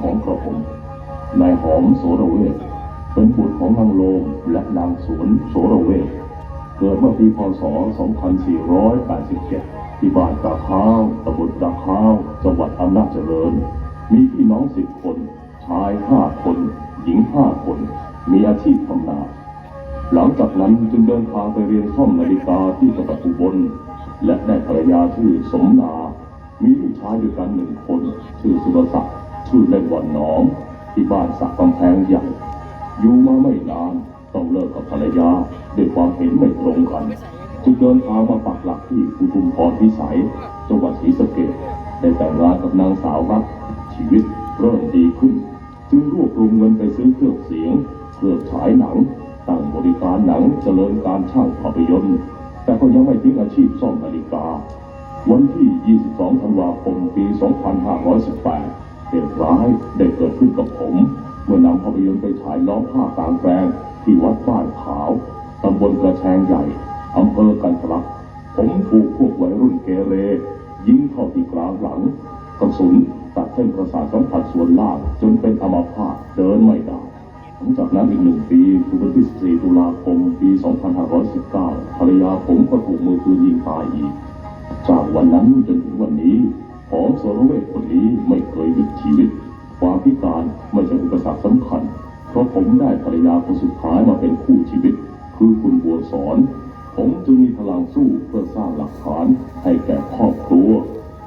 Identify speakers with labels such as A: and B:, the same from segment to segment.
A: ของกระผมนายหอมโสระเวทเป็นบุตรของนางโลมและนางสวนโสระเวทเกิดเมื่อปีพศ 2487 ที่บ้านตาข้าวตำบลตาข้าวจังหวัดอำนาจเจริญ มีพี่น้องสิบคน ชายห้าคน หญิงห้าคน มีอาชีพทำนา หลังจากนั้นจึงเดินทางไปเรียนซ่อมนาฬิกาที่จังหวัดอุบล และได้ภรรยาชื่อสมนา มีลูกชายด้วยกันหนึ่งคน ชื่อสุรศักดิ์ ชื่อเล่นวันหนอง ที่บ้านสักกำแพงใหญ่ อยู่มาไม่นานต้องเลิกกับภรรยาด้วยความเห็นไม่ตรงกันจึงเดินทางมาปักหลักที่อุทุมพรพิสัยจังหวัดศรีสะเกษได้แต่งงานกับนางสาวรัก ชีวิตเริ่มดีขึ้น จึงรวบรวมเงินไปซื้อเครื่องเสียง เครื่องฉายหนังตั้งบริการหนังเจริญการช่างภาพยนตร์ แต่ก็ยังไม่ทิ้งอาชีพซ่อมนาฬิกา วันที่ 22 ธันวาคม ปี 2518 เหตุร้ายได้เกิดขึ้นกับผม เมื่อนำภาพยนตร์ไปฉายล้อมผ้ากลางแปลงที่วัดบ้านขาวตำบลกระแชงใหญ่อำเภอกันทลักผมถูกพวกวัยรุ่นเกเร ยิงเข้าที่กลางหลังกระสุนตัดเส้นประสาทสัมผัสส่วนล่างจนเป็นอัมพาตเดินไม่ได้หลังจากนั้นอีกหนึ่งปีคือวันที่ 4 ตุลาคม ปี 2519 ภรรยาผมก็ถูกมือปืนยิงตายอีก จากวันนั้นจนถึงวันนี้ หอมโซโรเวทคนนี้ไม่เคยหยุดชีวิต ความพิการไม่ใช่อุปสรรคสำคัญ เพราะผมได้ภรรยาคนสุดท้ายมาเป็นคู่ชีวิต คือคุณบัวสอน ผมจึงมีพลังสู้เพื่อสร้างหลักฐานให้แก่ครอบครัว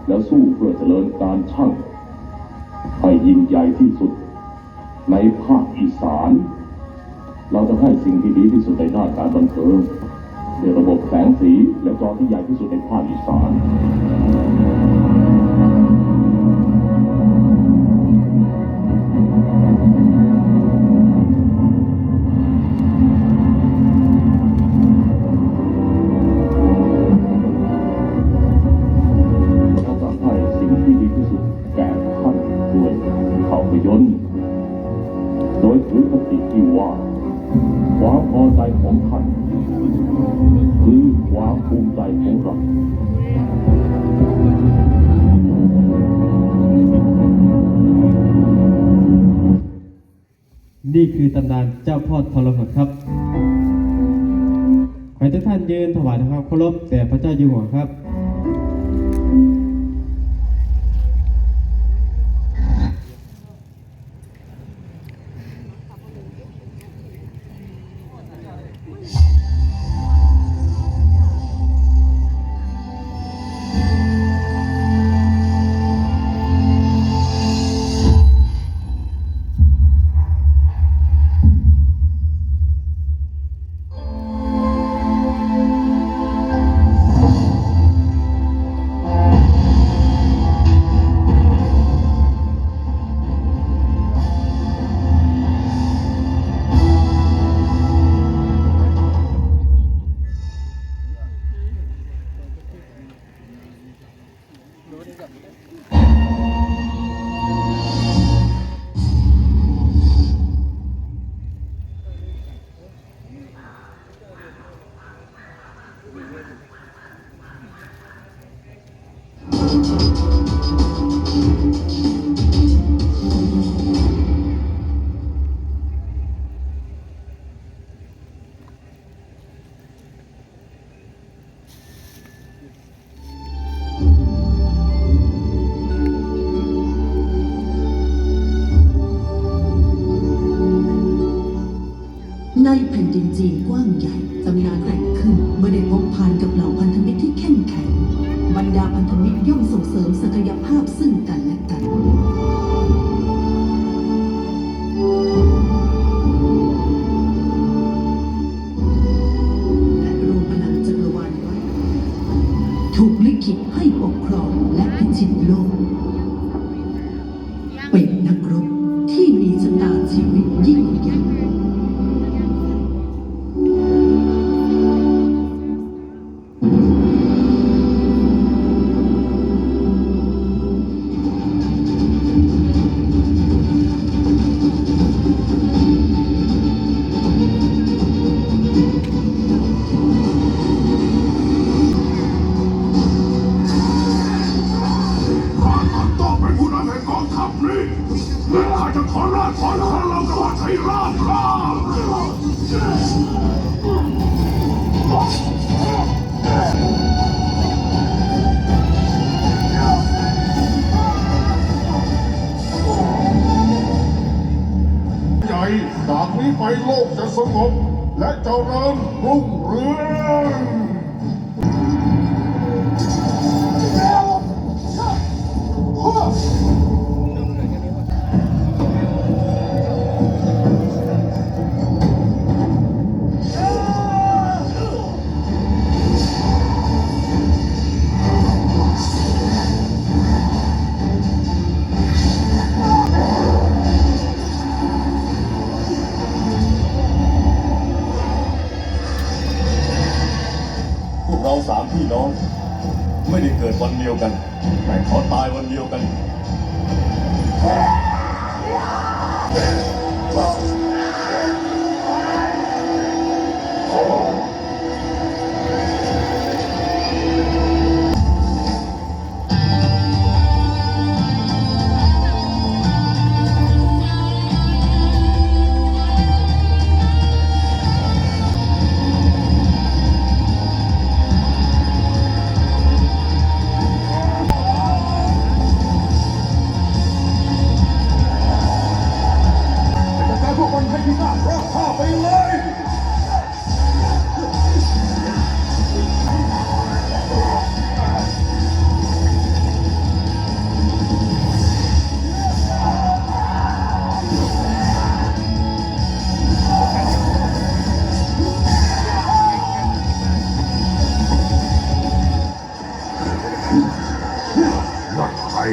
A: และสู้เพื่อเจริญการช่างให้ยิ่งใหญ่ที่สุด ในภาคอีสาน เราจะให้สิ่งที่ดีที่สุดในด้านการบันเทิงด้วยระบบแสงสีและจอที่ใหญ่ที่สุดในภาคอีสาน ที่ว่า ความพอใจของท่านคือความภูมิใจของเรา
B: นี่คือตำนานเจ้าพ่อทรหดครับ ขอให้ทุกท่านยืนถวายนะความเคารพแด่พระเจ้าอยู่หัวครับ
C: ดินจีนกว้างใหญ่ตำนานแต่งขึ้นเมื่อได้พบพานกับเหล่าพันธมิตรที่เข้มแข็ง บรรดาพันธมิตรย่อมส่งเสริมศักยภาพซึ่งกันและกันและรวมพลังจักรวาลถูกลิขิตให้ปกครองและพิชิตโลก
D: สงบและเจริญรุ่งเรือง
A: พ เราสามพี่น้อง ไม่ได้เกิดวันเดียวกัน แต่เขาตายวันเดียวกัน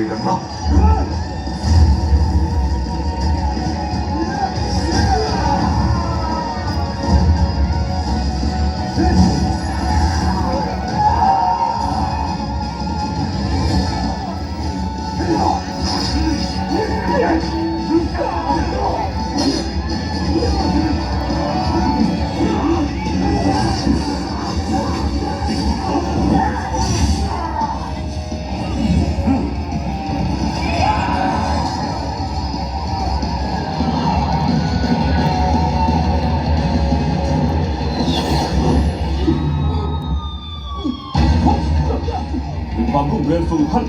D: นักใค
A: วามรุ่งเรืองสู่ท่าน